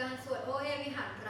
การสวดโอเอวิหารพระ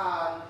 um,